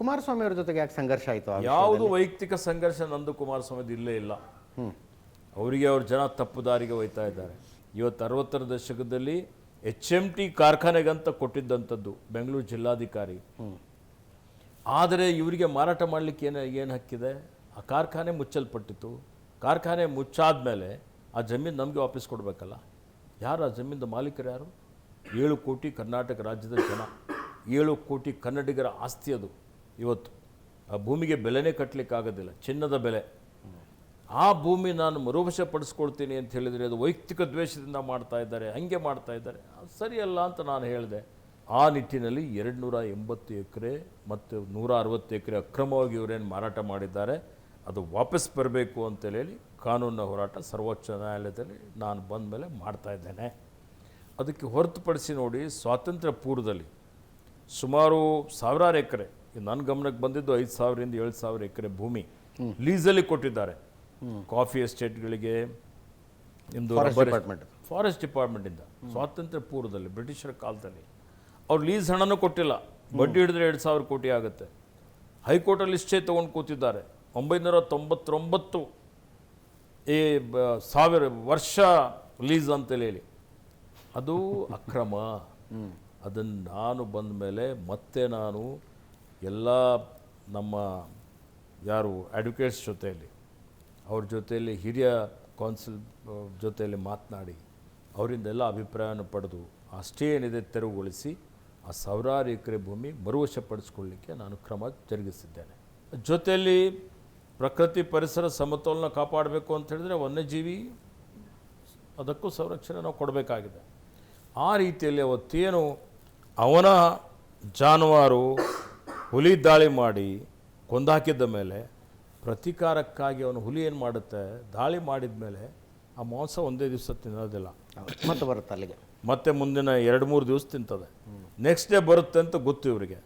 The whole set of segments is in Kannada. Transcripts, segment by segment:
ಕುಮಾರಸ್ವಾಮಿ ಅವ್ರ ಜೊತೆಗೆ ಯಾಕೆ ಸಂಘರ್ಷ ಆಯಿತು ಯಾವುದು ವೈಯಕ್ತಿಕ ಸಂಘರ್ಷ ನಂದು ಕುಮಾರಸ್ವಾಮಿದು ಇಲ್ಲೇ ಇಲ್ಲ. ಅವರಿಗೆ ಅವ್ರ ಜನ ತಪ್ಪು ದಾರಿಗೆ ಒಯ್ತಾ ಇದ್ದಾರೆ. ಇವತ್ತು ಅರವತ್ತರ ದಶಕದಲ್ಲಿ ಎಚ್ ಎಂ ಟಿ ಕಾರ್ಖಾನೆಗಂತ ಕೊಟ್ಟಿದ್ದಂಥದ್ದು ಬೆಂಗಳೂರು ಜಿಲ್ಲಾಧಿಕಾರಿ. ಆದರೆ ಇವರಿಗೆ ಮಾರಾಟ ಮಾಡಲಿಕ್ಕೆ ಏನು ಏನು ಹಕ್ಕಿದೆ? ಆ ಕಾರ್ಖಾನೆ ಮುಚ್ಚಲ್ಪಟ್ಟಿತ್ತು. ಕಾರ್ಖಾನೆ ಮುಚ್ಚಾದ್ಮೇಲೆ ಆ ಜಮೀನು ನಮಗೆ ವಾಪಸ್ ಕೊಡಬೇಕಲ್ಲ. ಯಾರು ಆ ಜಮೀನ್ದ ಮಾಲೀಕರು ಯಾರು? ಏಳು ಕೋಟಿ ಕರ್ನಾಟಕ ರಾಜ್ಯದ ಜನ. ಏಳು ಕೋಟಿ ಕನ್ನಡಿಗರ ಆಸ್ತಿ ಅದು. ಇವತ್ತು ಆ ಭೂಮಿಗೆ ಬೆಲೆನೇ ಕಟ್ಟಲಿಕ್ಕಾಗೋದಿಲ್ಲ ಚಿನ್ನದ ಬೆಲೆ. ಆ ಭೂಮಿ ನಾನು ಮರುವಶಪಡಿಸ್ಕೊಳ್ತೀನಿ ಅಂತ ಹೇಳಿದರೆ ಅದು ವೈಯಕ್ತಿಕ ದ್ವೇಷದಿಂದ ಮಾಡ್ತಾ ಇದ್ದಾರೆ, ಹಂಗೆ ಮಾಡ್ತಾ ಇದ್ದಾರೆ. ಅದು ಸರಿಯಲ್ಲ ಅಂತ ನಾನು ಹೇಳಿದೆ. ಆ ನಿಟ್ಟಿನಲ್ಲಿ ಎರಡು ನೂರ ಎಂಬತ್ತು ಎಕರೆ ಮತ್ತು ನೂರ ಅರವತ್ತು ಎಕರೆ ಅಕ್ರಮವಾಗಿ ಇವರೇನು ಮಾರಾಟ ಮಾಡಿದ್ದಾರೆ, ಅದು ವಾಪಸ್ ಬರಬೇಕು ಅಂತೇಳಿ ಕಾನೂನಿನ ಹೋರಾಟ ಸರ್ವೋಚ್ಚ ನ್ಯಾಯಾಲಯದಲ್ಲಿ ನಾನು ಬಂದ ಮೇಲೆ ಮಾಡ್ತಾ ಇದ್ದೇನೆ. ಅದಕ್ಕೆ ಹೊರತುಪಡಿಸಿ ನೋಡಿ, ಸ್ವಾತಂತ್ರ್ಯ ಪೂರ್ವದಲ್ಲಿ ಸುಮಾರು ಸಾವಿರಾರು ಎಕರೆ ನನ್ನ ಗಮನಕ್ಕೆ ಬಂದಿದ್ದು ಐದು ಸಾವಿರದಿಂದ ಏಳು ಸಾವಿರ ಎಕರೆ ಭೂಮಿ. ಲೀಸಲ್ಲಿ ಕೊಟ್ಟಿದ್ದಾರೆ. ಕಾಫಿ ಎಸ್ಟೇಟ್ಗಳಿಗೆ ನಿಮ್ಮದು ಫಾರೆಸ್ಟ್ department. ಫಾರೆಸ್ಟ್ ಡಿಪಾರ್ಟ್ಮೆಂಟಿಂದ ಸ್ವಾತಂತ್ರ್ಯ ಪೂರ್ವದಲ್ಲಿ ಬ್ರಿಟಿಷರ ಕಾಲದಲ್ಲಿ. ಅವ್ರು ಲೀಸ್ ಹಣನೂ ಕೊಟ್ಟಿಲ್ಲ. ಬಡ್ಡಿ ಹಿಡಿದ್ರೆ ಎರಡು ಸಾವಿರ ಕೋಟಿ ಆಗುತ್ತೆ. ಹೈಕೋರ್ಟಲ್ಲಿ ಇಷ್ಟೇ ತೊಗೊಂಡು ಕೂತಿದ್ದಾರೆ. ಒಂಬೈನೂರ ತೊಂಬತ್ತೊಂಬತ್ತು ಈ ಸಾವಿರ ವರ್ಷ ಲೀಸ್ ಅಂತೇಳಿ ಹೇಳಿ. ಅದು ಅಕ್ರಮ. ಅದನ್ನು ನಾನು ಬಂದ ಮೇಲೆ ಮತ್ತೆ ನಾನು ಎಲ್ಲ ನಮ್ಮ ಯಾರು ಅಡ್ವೊಕೇಟ್ಸ್ ಜೊತೆಯಲ್ಲಿ, ಅವ್ರ ಜೊತೆಯಲ್ಲಿ ಹಿರಿಯ ಕೌನ್ಸಿಲ್ ಜೊತೆಯಲ್ಲಿ ಮಾತನಾಡಿ ಅವರಿಂದೆಲ್ಲ ಅಭಿಪ್ರಾಯವನ್ನು ಪಡೆದು ಅಷ್ಟೇ ಏನಿದೆ ತೆರವುಗೊಳಿಸಿ ಆ ಸಾವಿರಾರು ಎಕರೆ ಭೂಮಿ ಮರುವಶಪಡಿಸ್ಕೊಳ್ಳಿಕ್ಕೆ ನಾನು ಕ್ರಮ ಜರುಗಿಸಿದ್ದೇನೆ. ಜೊತೆಯಲ್ಲಿ ಪ್ರಕೃತಿ ಪರಿಸರ ಸಮತೋಲನ ಕಾಪಾಡಬೇಕು ಅಂತ ಹೇಳಿದರೆ ವನ್ಯಜೀವಿ ಅದಕ್ಕೂ ಸಂರಕ್ಷಣೆ ನಾವು ಕೊಡಬೇಕಾಗಿದೆ. ಆ ರೀತಿಯಲ್ಲಿ ಅವತ್ತೇನು ಅವನ ಜಾನುವಾರು ಹುಲಿ ದಾಳಿ ಮಾಡಿ ಕೊಂದಾಕಿದ್ದ ಮೇಲೆ ಪ್ರತೀಕಾರಕ್ಕಾಗಿ ಅವನು ಹುಲಿ ಏನು ಮಾಡುತ್ತೆ ದಾಳಿ ಮಾಡಿದ ಮೇಲೆ ಆ ಮಾಂಸ ಒಂದೇ ದಿವಸ ತಿನ್ನೋದಿಲ್ಲ. ಮತ್ತೆ ಬರುತ್ತೆ ಅಲ್ಲಿಗೆ. ಮತ್ತೆ ಮುಂದಿನ ಎರಡು ಮೂರು ದಿವಸ ತಿಂತದೆ. ನೆಕ್ಸ್ಟ್ ಡೇ ಬರುತ್ತೆ ಅಂತ ಗೊತ್ತು ಇವರಿಗೆ.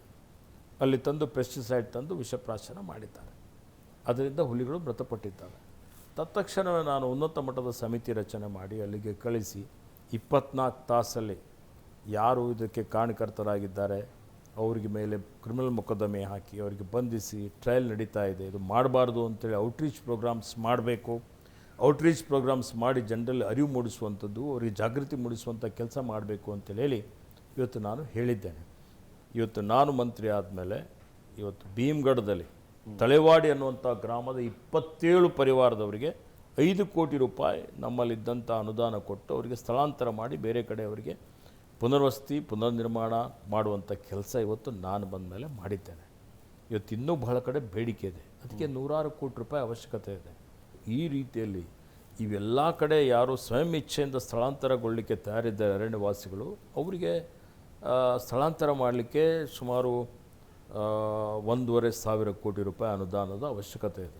ಅಲ್ಲಿ ತಂದು ಪೆಸ್ಟಿಸೈಡ್ ತಂದು ವಿಷಪ್ರಾಶನ ಮಾಡಿದ್ದಾರೆ. ಅದರಿಂದ ಹುಲಿಗಳು ಮೃತಪಟ್ಟಿದ್ದಾವೆ. ತತ್ಕ್ಷಣವೇ ನಾನು ಉನ್ನತ ಮಟ್ಟದ ಸಮಿತಿ ರಚನೆ ಮಾಡಿ ಅಲ್ಲಿಗೆ ಕಳಿಸಿ ಇಪ್ಪತ್ನಾಲ್ಕು ತಾಸಲ್ಲಿ ಯಾರು ಇದಕ್ಕೆ ಕಾರಣಕರ್ತರಾಗಿದ್ದಾರೆ ಅವರಿಗೆ ಮೇಲೆ ಕ್ರಿಮಿನಲ್ ಮೊಕದ್ದಮೆ ಹಾಕಿ ಅವರಿಗೆ ಬಂಧಿಸಿ ಟ್ರಯಲ್ ನಡೀತಾ ಇದೆ. ಇದು ಮಾಡಬಾರ್ದು ಅಂತೇಳಿ ಔಟ್ರೀಚ್ ಪ್ರೋಗ್ರಾಮ್ಸ್ ಮಾಡಬೇಕು. ಔಟ್ರೀಚ್ ಪ್ರೋಗ್ರಾಮ್ಸ್ ಮಾಡಿ ಜನರಲ್ಲಿ ಅರಿವು ಮೂಡಿಸುವಂಥದ್ದು ಅವರಿಗೆ ಜಾಗೃತಿ ಮೂಡಿಸುವಂಥ ಕೆಲಸ ಮಾಡಬೇಕು ಅಂತೇಳಿ ಹೇಳಿ ಇವತ್ತು ನಾನು ಹೇಳಿದ್ದೇನೆ. ಇವತ್ತು ನಾನು ಮಂತ್ರಿ ಆದಮೇಲೆ ಇವತ್ತು ಭೀಮ್ಗಢದಲ್ಲಿ ತಳೆವಾಡಿ ಅನ್ನುವಂಥ ಗ್ರಾಮದ ಇಪ್ಪತ್ತೇಳು ಪರಿವಾರದವರಿಗೆ ಐದು ಕೋಟಿ ರೂಪಾಯಿ ನಮ್ಮಲ್ಲಿದ್ದಂಥ ಅನುದಾನ ಕೊಟ್ಟು ಅವರಿಗೆ ಸ್ಥಳಾಂತರ ಮಾಡಿ ಬೇರೆ ಕಡೆ ಅವರಿಗೆ ಪುನರ್ವಸತಿ ಪುನರ್ನಿರ್ಮಾಣ ಮಾಡುವಂಥ ಕೆಲಸ ಇವತ್ತು ನಾನು ಬಂದ ಮೇಲೆ ಮಾಡಿದ್ದೇನೆ. ಇವತ್ತು ಇನ್ನೂ ಬಹಳ ಕಡೆ ಬೇಡಿಕೆ ಇದೆ. ಅದಕ್ಕೆ ನೂರಾರು ಕೋಟಿ ರೂಪಾಯಿ ಅವಶ್ಯಕತೆ ಇದೆ. ಈ ರೀತಿಯಲ್ಲಿ ಇವೆಲ್ಲ ಕಡೆ ಯಾರು ಸ್ವಯಂ ಇಚ್ಛೆಯಿಂದ ಸ್ಥಳಾಂತರಗೊಳ್ಳಲಿಕ್ಕೆ ತಯಾರಿದ್ದಾರೆ ಅರಣ್ಯವಾಸಿಗಳು ಅವರಿಗೆ ಸ್ಥಳಾಂತರ ಮಾಡಲಿಕ್ಕೆ ಸುಮಾರು ಒಂದೂವರೆ ಸಾವಿರ ಕೋಟಿ ರೂಪಾಯಿ ಅನುದಾನದ ಅವಶ್ಯಕತೆ ಇದು.